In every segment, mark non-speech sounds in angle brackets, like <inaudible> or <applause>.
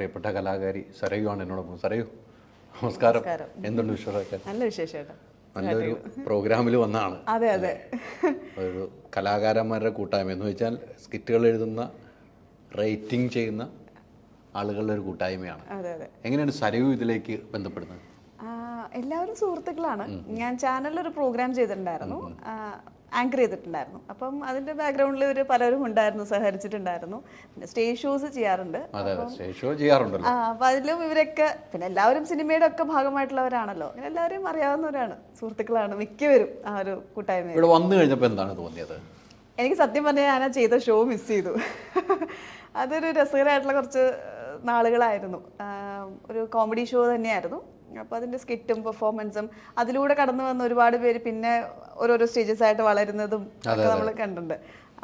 പ്രിയപ്പെട്ട കലാകാരി സരയുവാണ് എന്നോടൊപ്പം സരയു നമസ്കാരം. എന്തുണ്ട് വിശ്വസൊക്കെ നല്ല വിശേഷം നല്ലൊരു പ്രോഗ്രാമിൽ വന്നാണ്. അതെ അതെ. ഒരു കലാകാരന്മാരുടെ കൂട്ടായ്മ. എന്ന് വെച്ചാൽ സ്കിറ്റുകൾ എഴുതുന്ന റേറ്റിംഗ് ചെയ്യുന്ന ആളുകളുടെ ഒരു കൂട്ടായ്മയാണ്. അതെ അതെ. എങ്ങനെയാണ് സരയു ഇതിലേക്ക് ബന്ധപ്പെടുന്നത്? എല്ലാവരും സുഹൃത്തുക്കളാണ്. ഞാൻ ചാനലിൽ ഒരു പ്രോഗ്രാം ചെയ്തിട്ടുണ്ടായിരുന്നു. ആങ്കർ ചെയ്തിട്ടുണ്ടായിരുന്നു. അപ്പം അതിന്റെ ബാക്ക്ഗ്രൗണ്ടിൽ ഒരു പലരും ഉണ്ടായിരുന്നു സഹകരിച്ചിട്ടുണ്ടായിരുന്നു. പിന്നെ സ്റ്റേജ് ഷോസ് ചെയ്യാറുണ്ട്. അപ്പൊ അതിലും ഇവരൊക്കെ പിന്നെ എല്ലാവരും സിനിമയുടെ ഒക്കെ ഭാഗമായിട്ടുള്ളവരാണല്ലോ. അങ്ങനെ എല്ലാവരെയും അറിയാവുന്നവരാണ് സുഹൃത്തുക്കളാണ് മിക്കവരും ആ ഒരു കൂട്ടായ്മ ഇവിടെ വന്നു കഴിഞ്ഞപ്പോൾ എന്താണ് തോന്നിയത്? എനിക്ക് സത്യം പറഞ്ഞാൽ ഞാൻ ആ ചെയ്ത ഷോ മിസ് ചെയ്തു. അതൊരു രസകരമായിട്ടുള്ള കുറച്ച് നാളുകളായിരുന്നു. ഒരു കോമഡി ഷോ തന്നെയായിരുന്നു. അപ്പോൾ അതിന്റെ സ്കിറ്റും പെർഫോമൻസും അതിലൂടെ കടന്നു വന്ന ഒരുപാട് പേര് പിന്നെ ഓരോരോ സ്റ്റേജസ് ആയിട്ട് വളരുന്നതും ഒക്കെ നമ്മൾ കണ്ടിട്ടുണ്ട്.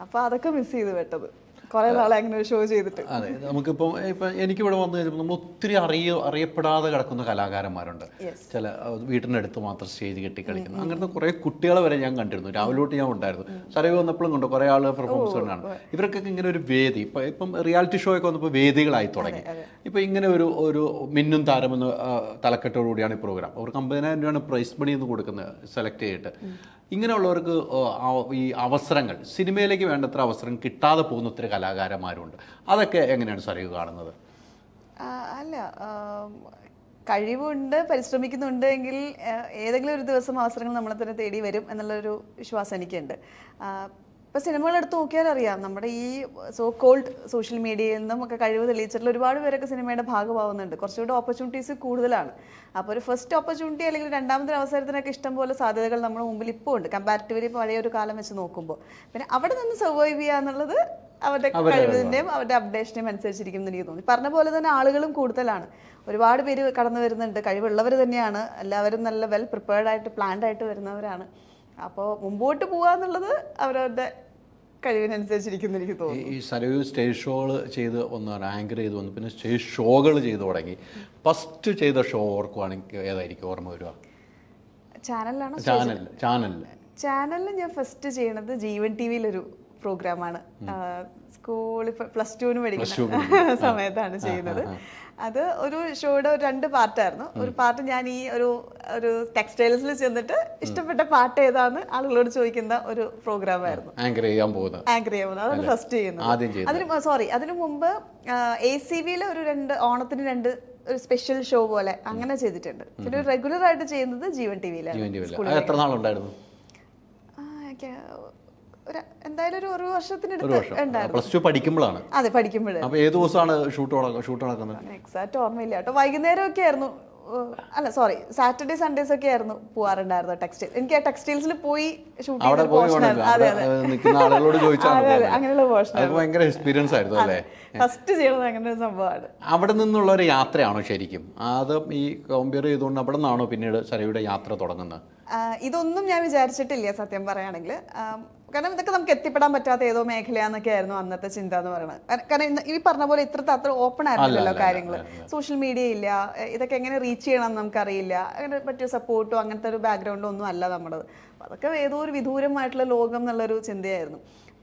അപ്പോൾ അതൊക്കെ മിസ് ചെയ്തു പെട്ടത് കുറേ നാളെ അങ്ങനെ ഒരു ഷോ ചെയ്തിട്ട്. അതെ നമുക്കിപ്പം ഇപ്പം എനിക്കിവിടെ വന്നു കഴിഞ്ഞപ്പോൾ നമ്മൾ ഒത്തിരി അറിയ അറിയപ്പെടാതെ കിടക്കുന്ന കലാകാരന്മാരുണ്ട്. ചില വീട്ടിനടുത്ത് മാത്രം സ്റ്റേജ് കെട്ടി കളിക്കുന്നു. അങ്ങനത്തെ കുറേ കുട്ടികളെ വരെ ഞാൻ കണ്ടിരുന്നു. രാവിലെ തൊട്ട് ഞാൻ ഉണ്ടായിരുന്നു. ചെറിയ വന്നപ്പോഴും കൊണ്ട്. കുറേ ആൾ പെർഫോമൻസ് ഇവർക്കൊക്കെ ഇങ്ങനെ ഒരു വേദി. ഇപ്പം ഇപ്പം റിയാലിറ്റി ഷോ ഒക്കെ വന്നപ്പോൾ വേദികളായി തുടങ്ങി. ഇപ്പം ഇങ്ങനെ ഒരു ഒരു മിന്നും താരമെന്ന് തലക്കെട്ടോടുകൂടിയാണ് ഈ പ്രോഗ്രാം അവർക്ക് അമ്പതിനായിരം രൂപയാണ് പ്രൈസ് മണി എന്ന് കൊടുക്കുന്നത് സെലക്ട് ചെയ്തിട്ട്. ഇങ്ങനെയുള്ളവർക്ക് ഈ അവസരങ്ങൾ സിനിമയിലേക്ക് വേണ്ടത്ര അവസരം കിട്ടാതെ പോകുന്ന ഒത്തിരി കലാകാരന്മാരുണ്ട്. അതൊക്കെ എങ്ങനെയാണ് സറിയു കാണുന്നത്? അല്ല കഴിവുണ്ട് പരിശ്രമിക്കുന്നുണ്ടെങ്കിൽ ഏതെങ്കിലും ഒരു ദിവസം അവസരങ്ങൾ നമ്മളെ തന്നെ തേടി വരും എന്നുള്ളൊരു വിശ്വാസം എനിക്കുണ്ട്. ആ, ഇപ്പൊ സിനിമകൾ എടുത്ത് നോക്കിയാൽ അറിയാം. നമ്മുടെ ഈ സോ കോൾഡ് സോഷ്യൽ മീഡിയയിൽ നിന്നും ഒക്കെ കഴിവ് തെളിയിച്ചിട്ടുള്ള ഒരുപാട് പേരൊക്കെ സിനിമയുടെ ഭാഗമാവുന്നുണ്ട്. കുറച്ചുകൂടെ ഓപ്പർച്യൂണിറ്റീസ് കൂടുതലാണ്. അപ്പോൾ ഒരു ഫസ്റ്റ് ഓപ്പർച്യൂണിറ്റി അല്ലെങ്കിൽ രണ്ടാമത്തെ അവസരത്തിനൊക്കെ ഇഷ്ടംപോലെ സാധ്യതകൾ നമ്മുടെ മുമ്പിൽ ഇപ്പോൾ ഉണ്ട്. കമ്പാരിറ്റീവ്ലി പഴയ ഒരു കാലം വെച്ച് നോക്കുമ്പോൾ. പിന്നെ അവിടെ നിന്ന് സർവൈവ് ചെയ്യുക എന്നുള്ളത് അവരുടെ കഴിവിന്റെയും അവരുടെ അപ്ഡേഷനെയും അനുസരിച്ചിരിക്കും എന്ന് എനിക്ക് തോന്നി പറഞ്ഞ പോലെ തന്നെ ആളുകളും കൂടുതലാണ്. ഒരുപാട് പേര് കടന്നു വരുന്നുണ്ട്. കഴിവുള്ളവർ തന്നെയാണ്. എല്ലാവരും നല്ല വെൽ പ്രിപ്പയർഡ് ആയിട്ട് പ്ലാൻഡ് ആയിട്ട് വരുന്നവരാണ്. അപ്പോൾ മുമ്പോട്ട് പോകുക എന്നുള്ളത് അവരവരുടെ കഴിവിനനുസരിച്ചിരിക്കും എനിക്ക് തോന്നുന്നു. ഈ സരയു സ്റ്റേജ് ഷോകൾ ചെയ്ത് ഒന്ന് റാങ്കർ ചെയ്ത് വന്നു. പിന്നെ സ്റ്റേജ് ഷോകൾ ചെയ്ത് തുടങ്ങി. ഫസ്റ്റ് ചെയ്ത ഷോ ഓർക്കുവാണെങ്കിൽ ഏതായിരിക്കും? ഓർമ്മ വരിക ചാനലിലാണ് ചാനൽ ചാനലിൽ ചാനലിൽ ഞാൻ ഫസ്റ്റ് ചെയ്യണത് ജീവൻ ടി വിയിലൊരു പ്രോഗ്രാമാണ്. സ്കൂളിൽ പ്ലസ് ടുവിന് പഠിക്കുന്ന <laughs> സമയത്താണ് ചെയ്യുന്നത്. അത് ഒരു ഷോയുടെ ഒരു രണ്ട് പാർട്ടായിരുന്നു. ഒരു പാർട്ട് ഞാൻ ഈ ഒരു ഒരു ടെക്സ്റ്റൈൽസിൽ ചെന്നിട്ട് ഇഷ്ടപ്പെട്ട പാട്ട് ഏതാന്ന് ആളുകളോട് ചോദിക്കുന്ന ഒരു പ്രോഗ്രാം ആയിരുന്നു. ആങ്കർ ചെയ്യാൻ പോകുന്നത്. ആങ്കർ ചെയ്യാൻ പോകുന്നത്. അതാണ് ഫസ്റ്റ് ചെയ്യുന്നത്. അതിന് സോറി അതിനു മുമ്പ് എ സി വിയിൽ ഒരു രണ്ട് ഓണത്തിന് രണ്ട് ഒരു സ്പെഷ്യൽ ഷോ പോലെ അങ്ങനെ ചെയ്തിട്ടുണ്ട്. പിന്നെ റെഗുലർ ആയിട്ട് ചെയ്യുന്നത് ജീവൻ ടി വിയിലാണ് എത്ര നാളുണ്ടായിരുന്നു? ഒരു എന്തായാലും ഒരു ഒരു ഒരു വർഷത്തിനടുത്ത് വർഷം. ഉണ്ടായിരുന്നു. പ്ലസ് ടു പഠിക്കുമ്പോഴാണ്. അതെ പഠിക്കുമ്പോഴേ. ഏത് ദിവസമാണ് ഷൂട്ട് ഷൂട്ട് നടക്കുന്നത്? എക്സാക്ട് ഓർമ്മയില്ല കേട്ടോ. വൈകുന്നേരം ഒക്കെ ആയിരുന്നു. ഏഹ്, അല്ല സോറി സാറ്റർഡേ സൺഡേസ് ഒക്കെ ആയിരുന്നു പോവാറുണ്ടായിരുന്നു ടെക്സ്റ്റൈൽ എനിക്ക് ആ ടെക്സ്റ്റൈൽസിൽ പോയി ഷൂട്ട് അവിടെ ചെയ്ത പോയി പോർഷൻ അതെ അവിടെ അതെ ഏഹ്, നിൽക്കുന്ന ആളുകളോട് ചോദിച്ചാണ് അതെ, അതെ, പോകുന്നത്. അങ്ങനെയുള്ള പോർഷൻ അത് ഭയങ്കര എക്സ്പീരിയൻസ് ആയിരുന്നു അല്ലേ? ഫസ്റ്റ് ചെയ്യണത് അങ്ങനെ ഒരു സംഭവമാണ്. അവിടെ നിന്നുള്ള ഒരു യാത്രയാണോ ശരിക്കും? ആദ്യം ഈ കമ്പയർ ചെയ്തുകൊണ്ട് അവിടെ നിന്നാണോ പിന്നീട് സരയുടെ യാത്ര തുടങ്ങുന്നത്? ഇതൊന്നും ഞാൻ വിചാരിച്ചിട്ടില്ല സത്യം പറയുകയാണെങ്കിൽ. കാരണം ഇതൊക്കെ നമുക്ക് എത്തിപ്പെടാൻ പറ്റാത്ത ഏതോ മേഖലയാന്നൊക്കെ ആയിരുന്നു അന്നത്തെ ചിന്ത എന്ന് പറയുന്നത്. കാരണം- ഈ പറഞ്ഞ പോലെ ഇത്ര അത്ര ഓപ്പൺ ആയിരുന്നില്ലല്ലോ കാര്യങ്ങൾ. സോഷ്യൽ മീഡിയ ഇല്ല. ഇതൊക്കെ എങ്ങനെ റീച്ച് ചെയ്യണം എന്ന് നമുക്കറിയില്ല. അങ്ങനെ പറ്റിയ സപ്പോർട്ടോ അങ്ങനത്തെ ഒരു ബാക്ക്ഗ്രൗണ്ടോ ഒന്നും അല്ല നമ്മുടെ അതൊക്കെ ഏതോ ഒരു വിദൂരമായിട്ടുള്ള ലോകം എന്നുള്ളൊരു ചിന്തയായിരുന്നു.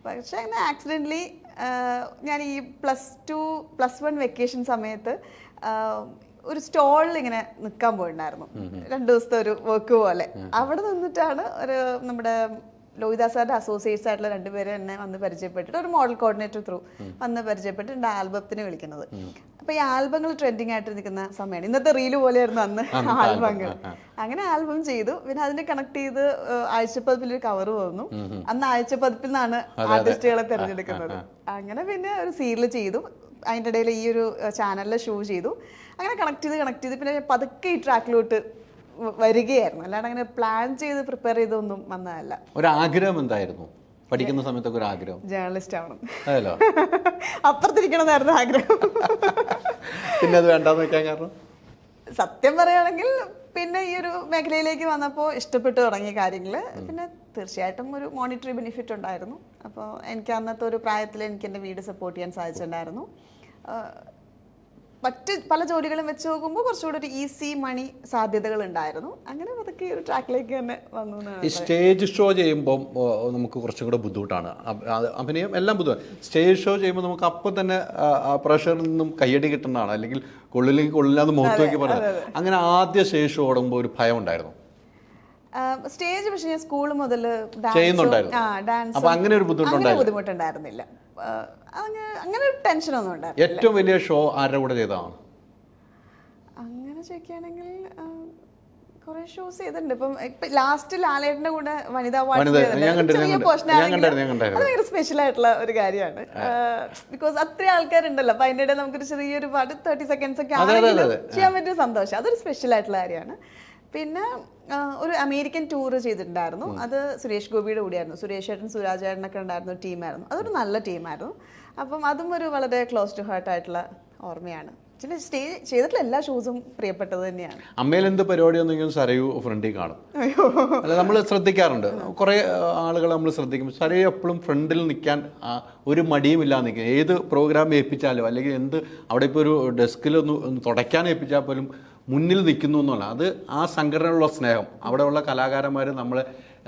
പക്ഷെ അങ്ങനെ ആക്സിഡന്റലി ഞാൻ ഈ plus two plus one vacation സമയത്ത് ഒരു സ്റ്റോളിൽ ഇങ്ങനെ നിൽക്കാൻ പോയിട്ടുണ്ടായിരുന്നു. രണ്ടു ദിവസത്തെ ഒരു വർക്ക് പോലെ. അവിടെ നിന്നിട്ടാണ് ഒരു നമ്മുടെ ലോഹിദാസ് സാറിന്റെ അസോസിയേറ്റ്സ് ആയിട്ടുള്ള രണ്ടുപേരെ എന്നെ വന്ന് പരിചയപ്പെട്ടിട്ട് ഒരു മോഡൽ കോർഡിനേറ്റർ ത്രൂ വന്ന് പരിചയപ്പെട്ട് എന്റെ ആൽബത്തിന് വിളിക്കുന്നത്. അപ്പൊ ഈ ആൽബങ്ങൾ ട്രെൻഡിങ് ആയിട്ട് നിൽക്കുന്ന സമയമാണ്. ഇന്നത്തെ റീൽ പോലെയായിരുന്നു അന്ന് ആൽബങ്ങൾ. അങ്ങനെ ആൽബം ചെയ്തു. പിന്നെ അതിനെ കണക്ട് ചെയ്ത് ആഴ്ചപ്പതിപ്പിൽ ഒരു കവർ വന്നു. അന്ന് ആഴ്ചപ്പതിപ്പിൽ നിന്നാണ് ആർട്ടിസ്റ്റുകളെ തിരഞ്ഞെടുക്കുന്നത്. അങ്ങനെ പിന്നെ ഒരു സീരിയൽ ചെയ്തു. അതിന്റെ ഇടയിൽ ഈ ഒരു ചാനലിൽ ഷോ ചെയ്തു. അങ്ങനെ കണക്ട് ചെയ്ത് കണക്ട് ചെയ്ത്. പിന്നെ പതുക്കെ ഈ ട്രാക്കിലോട്ട് വരികയായിരുന്നു. അല്ലാണ്ട് അങ്ങനെ പ്ലാൻ ചെയ്ത് പ്രിപ്പയർ ചെയ്തൊന്നും വന്നതല്ല. ഒരു ആഗ്രഹം എന്തായിരുന്നു? പഠിക്കുന്ന സമയത്തൊക്കെ ഒരു ആഗ്രഹം ജേർണലിസ്റ്റ് ആവണം. അതല്ലോ <laughs> അപ്പുറത്തിരിക്കണമെന്നായിരുന്നു ആഗ്രഹം. <laughs> പിന്നെ അത് വേണ്ടാന്ന് വെക്കാൻ കാരണം? സത്യം പറയുകയാണെങ്കിൽ പിന്നെ ഈ ഒരു മേഖലയിലേക്ക് വന്നപ്പോൾ ഇഷ്ടപ്പെട്ടു തുടങ്ങിയ കാര്യങ്ങൾ പിന്നെ തീർച്ചയായിട്ടും ഒരു മോണിറ്ററി ബെനിഫിറ്റ് ഉണ്ടായിരുന്നു. അപ്പോൾ എനിക്ക് അന്നത്തെ ഒരു പ്രായത്തിൽ എനിക്ക് എന്റെ വീട് സപ്പോർട്ട് ചെയ്യാൻ സാധിച്ചിട്ടുണ്ടായിരുന്നു. മറ്റ് പല ജോലികളും വെച്ച് നോക്കുമ്പോൾ കുറച്ചുകൂടി ഒരു ഈസി മണി സാധ്യതകൾ ഉണ്ടായിരുന്നു അങ്ങനെ അതൊക്കെ ഒരു ട്രാക്കിലേക്ക് തന്നെ വന്നു ഈ സ്റ്റേജ് ഷോ ചെയ്യുമ്പോൾ നമുക്ക് കുറച്ചും കൂടെ ബുദ്ധിമുട്ടാണ് അഭിനയം എല്ലാം ബുദ്ധിമുട്ടാണ് സ്റ്റേജ് ഷോ ചെയ്യുമ്പോൾ നമുക്ക് അപ്പം തന്നെ പ്രഷറിൽ നിന്നും കയ്യടി കിട്ടുന്നതാണ്. അല്ലെങ്കിൽ കൊള്ളില്ലെങ്കിൽ കൊള്ളില്ലാന്ന് മുഖത്ത് നോക്കി പറയുന്നത് അങ്ങനെ ആദ്യ സ്റ്റേജ് ഷോ ഓടുമ്പോൾ ഒരു ഭയം ഉണ്ടായിരുന്നു. സ്റ്റേജ് പക്ഷെ ഞാൻ സ്കൂൾ മുതൽ ചെയ്യുന്നുണ്ടായിരുന്നു. ഡാൻസ് അപ്പൊ അങ്ങനെ ഒരു? ബുദ്ധിമുട്ടുണ്ടായിരുന്നില്ല. അങ്ങനെ ഒരു ടെൻഷനൊന്നും ഉണ്ടായിരുന്നു ഏറ്റവും വലിയ ഷോ ആരുടെ കൂടെ ചെയ്തതാണ്? അങ്ങനെ ചോദിക്കുകയാണെങ്കിൽ കുറെ ഷോസ് ചെയ്തിട്ടുണ്ട്. ഇപ്പം ഇപ്പൊ ലാസ്റ്റ് ലാലേട്ടന്റെ കൂടെ വനിതാ വാർഡ് വനിത, ഞാൻ കണ്ടിരുന്നു, ഞാൻ portion കണ്ടിരുന്നു, ആണെങ്കിലും ഞാൻ കണ്ടിരുന്നു. അത് ഭയങ്കര സ്പെഷ്യൽ ആയിട്ടുള്ള ഒരു കാര്യമാണ്. ബിക്കോസ് അത്രയും ആൾക്കാരുണ്ടല്ലോ. അപ്പൊ അതിന്റെ ഇടയിൽ നമുക്കൊരു ചെറിയൊരു പാട്ട് തേർട്ടി സെക്കൻഡ്സ് ഒക്കെ ആണെങ്കിലും ചെയ്യാൻ പറ്റിയ സന്തോഷം. അതൊരു സ്പെഷ്യൽ ആയിട്ടുള്ള കാര്യമാണ്. പിന്നെ ഒരു അമേരിക്കൻ ടൂർ ചെയ്തിട്ടുണ്ടായിരുന്നു. അത് സുരേഷ് ഗോപിയുടെ കൂടിയായിരുന്നു. സുരേഷ് ഏട്ടൻ സുരാജ് ഏട്ടനൊക്കെ ഉണ്ടായിരുന്ന ടീമായിരുന്നു. അതൊരു നല്ല ടീമായിരുന്നു. അപ്പം അതും ഒരു വളരെ ക്ലോസ് ടു ഹാർട്ട് ആയിട്ടുള്ള ഓർമ്മയാണ്. പിന്നെ സ്റ്റേ ചെയ്തിട്ടുള്ള എല്ലാ ഷൂസും പ്രിയപ്പെട്ടത് തന്നെയാണ്. അമ്മയിൽ എന്ത് പരിപാടി ഒന്നെങ്കിലും സരയു ഫ്രണ്ടിൽ കാണും. അല്ല നമ്മൾ ശ്രദ്ധിക്കാറുണ്ട്. കുറേ ആളുകൾ നമ്മൾ ശ്രദ്ധിക്കും സരയു എപ്പോഴും ഫ്രണ്ടിൽ നിൽക്കാൻ ഒരു മടിയുമില്ലാതെ നിൽക്കും. ഏത് പ്രോഗ്രാം ഏൽപ്പിച്ചാലും അല്ലെങ്കിൽ എന്ത് അവിടെ ഇപ്പോൾ ഒരു ഡെസ്കിൽ ഒന്ന് ഒന്ന് തുടയ്ക്കാൻ ഏൽപ്പിച്ചാൽ പോലും മുന്നിൽ നിൽക്കുന്നു എന്നുള്ള അത് ആ സംഘടനയുള്ള സ്നേഹം. അവിടെയുള്ള കലാകാരന്മാർ നമ്മൾ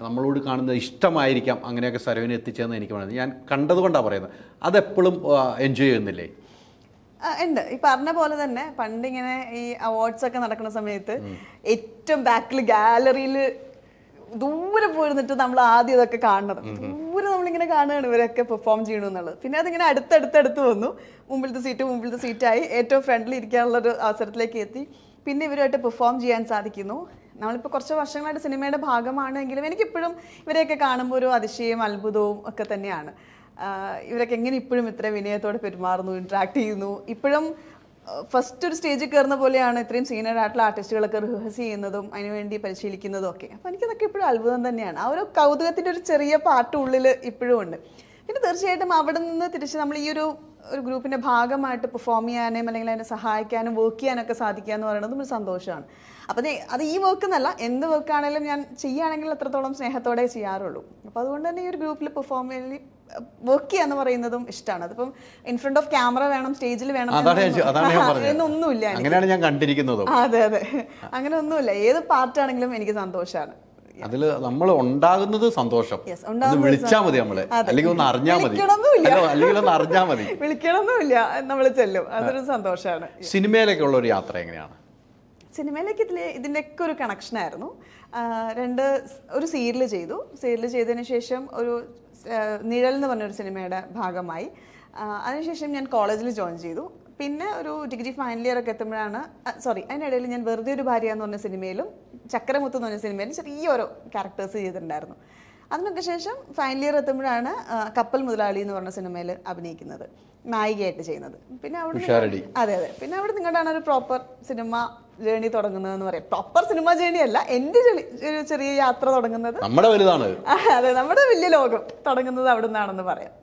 നമ്മളോട് കാണുന്ന ഇഷ്ടമായിരിക്കാം അങ്ങനെയൊക്കെ സരവിനെ എത്തിച്ചതെന്ന് എനിക്ക് പറയുന്നത് ഞാൻ കണ്ടതുകൊണ്ടാണ് പറയുന്നത്. അതെപ്പോഴും എൻജോയ് ചെയ്യുന്നില്ലേ? ഉണ്ട്. ഈ പറഞ്ഞ പോലെ തന്നെ പണ്ട് ഇങ്ങനെ ഈ അവാർഡ്സ് ഒക്കെ നടക്കുന്ന സമയത്ത് ഏറ്റവും ബാക്കിൽ ഗാലറിയിൽ ദൂരെ പോയിരുന്നിട്ട് നമ്മൾ ആദ്യം ഇതൊക്കെ കാണുന്നത് ദൂരെ നമ്മളിങ്ങനെ കാണുകയാണ് ഇവരൊക്കെ പെർഫോം ചെയ്യണമെന്നുള്ളത് പിന്നെ അതിങ്ങനെ അടുത്തടുത്തടുത്ത് വന്നു. മുമ്പിലത്തെ സീറ്റ് മുമ്പിലത്തെ സീറ്റായി ഏറ്റവും ഫ്രണ്ട്ലി ഇരിക്കാനുള്ള ഒരു അവസരത്തിലേക്ക് എത്തി. പിന്നെ ഇവരുമായിട്ട് പെർഫോം ചെയ്യാൻ സാധിക്കുന്നു. നമ്മളിപ്പോൾ കുറച്ച് വർഷങ്ങളായിട്ട് സിനിമയുടെ ഭാഗമാണെങ്കിലും എനിക്കിപ്പോഴും ഇവരെയൊക്കെ കാണുമ്പോൾ ഒരു അതിശയം അത്ഭുതവും ഒക്കെ തന്നെയാണ്. ഇവരൊക്കെ എങ്ങനെ ഇപ്പോഴും ഇത്ര വിനയത്തോടെ പെരുമാറുന്നു ഇൻട്രാക്ട് ചെയ്യുന്നു? ഇപ്പോഴും ഫസ്റ്റ് ഒരു സ്റ്റേജിൽ കയറുന്ന പോലെയാണ് ഇത്രയും സീനിയർ ആയിട്ടുള്ള ആർട്ടിസ്റ്റുകളൊക്കെ റിഹേഴ്സ് ചെയ്യുന്നതും അതിനുവേണ്ടി പരിശീലിക്കുന്നതും ഒക്കെ. അപ്പോൾ എനിക്കതൊക്കെ ഇപ്പോഴും അത്ഭുതം തന്നെയാണ്. ആ ഒരു കൗതുകത്തിന്റെ ഒരു ചെറിയ പാട്ട് ഉള്ളിൽ ഇപ്പോഴും ഉണ്ട്. പിന്നെ തീർച്ചയായിട്ടും അവിടെ നിന്ന് തിരിച്ച് നമ്മൾ ഈ ഒരു ഒരു ഗ്രൂപ്പിന്റെ ഭാഗമായിട്ട് പെർഫോം ചെയ്യാനും അല്ലെങ്കിൽ അതിനെ സഹായിക്കാനും വർക്ക് ചെയ്യാനൊക്കെ സാധിക്കുക എന്ന് പറയുന്നതും ഒരു സന്തോഷമാണ്. അപ്പം അത് ഈ വർക്ക് എന്നല്ല എന്ത് വർക്ക് ആണെങ്കിലും ഞാൻ ചെയ്യുകയാണെങ്കിൽ അത്രത്തോളം സ്നേഹത്തോടെ ചെയ്യാറുള്ളൂ. അപ്പോൾ അതുകൊണ്ട് തന്നെ ഈ ഒരു ഗ്രൂപ്പിൽ പെർഫോം വർക്ക് ചെയ്യാന്ന് പറയുന്നതും ഇഷ്ടമാണ്. അതിപ്പം ഇൻ ഫ്രണ്ട് ഓഫ് ക്യാമറ വേണം സ്റ്റേജിൽ വേണം എന്നൊന്നുമില്ല അങ്ങനെയാണ് ഞാൻ കണ്ടിരിക്കുന്നത്. അതെ അതെ. അങ്ങനെ ഒന്നുമില്ല. ഏത് പാർട്ടാണെങ്കിലും എനിക്ക് സന്തോഷമാണ് അതിൽ നമ്മൾ ഉണ്ടാകുന്നത് സന്തോഷം. വിളിച്ചാൽ മതി നമ്മൾ. അല്ലെങ്കിൽ ഒന്ന് അറിഞ്ഞാൽ മതി. അല്ലെങ്കിൽ ഒന്ന് അറിഞ്ഞാൽ മതി. <laughs> വിളിക്കണമൊന്നുമില്ല നമ്മൾ ചെല്ലും. അതൊരു സന്തോഷമാണ് സിനിമയിലേക്കുള്ള ഒരു യാത്ര എങ്ങനെയാണ്? സിനിമയിലേക്ക് ഇതിൽ ഇതിന്റെയൊക്കെ ഒരു കണക്ഷനായിരുന്നു രണ്ട് ഒരു സീരിയൽ ചെയ്തു. സീരിയൽ ചെയ്തതിന് ശേഷം ഒരു നിഴൽ എന്ന് പറഞ്ഞൊരു സിനിമയുടെ ഭാഗമായി. അതിനുശേഷം ഞാൻ കോളേജിൽ ജോയിൻ ചെയ്തു. പിന്നെ ഒരു ഡിഗ്രി ഫൈനൽ ഇയർ ഒക്കെ എത്തുമ്പോഴാണ് സോറി അതിനിടയിൽ ഞാൻ വെറുതെ ഒരു ഭാര്യ എന്ന് പറഞ്ഞ സിനിമയിലും ചക്രമുത്ത് എന്ന് പറഞ്ഞ സിനിമയിൽ ചെറിയൊരു ക്യാരക്ടേഴ്സ് ചെയ്തിട്ടുണ്ടായിരുന്നു. അതിനൊക്കെ ശേഷം ഫൈനൽ ഇയർ എത്തുമ്പോഴാണ് കപ്പൽ മുതലാളി എന്ന് പറഞ്ഞ സിനിമയിൽ അഭിനയിക്കുന്നത് നായികയായിട്ട് ചെയ്യുന്നത്. പിന്നെ അവിടെ അതെ അതെ. പിന്നെ അവിടെ നിങ്ങോട്ടാണ് ഒരു പ്രോപ്പർ സിനിമ ജേണി തുടങ്ങുന്നതെന്ന് പറയാം. പ്രോപ്പർ സിനിമ ജേണി അല്ല എന്റെ ഒരു ചെറിയ യാത്ര തുടങ്ങുന്നത്. നമ്മുടെ വലുതാണ്. അതെ നമ്മുടെ വലിയ ലോകം തുടങ്ങുന്നത് അവിടെ നിന്നാണെന്ന് പറയാം.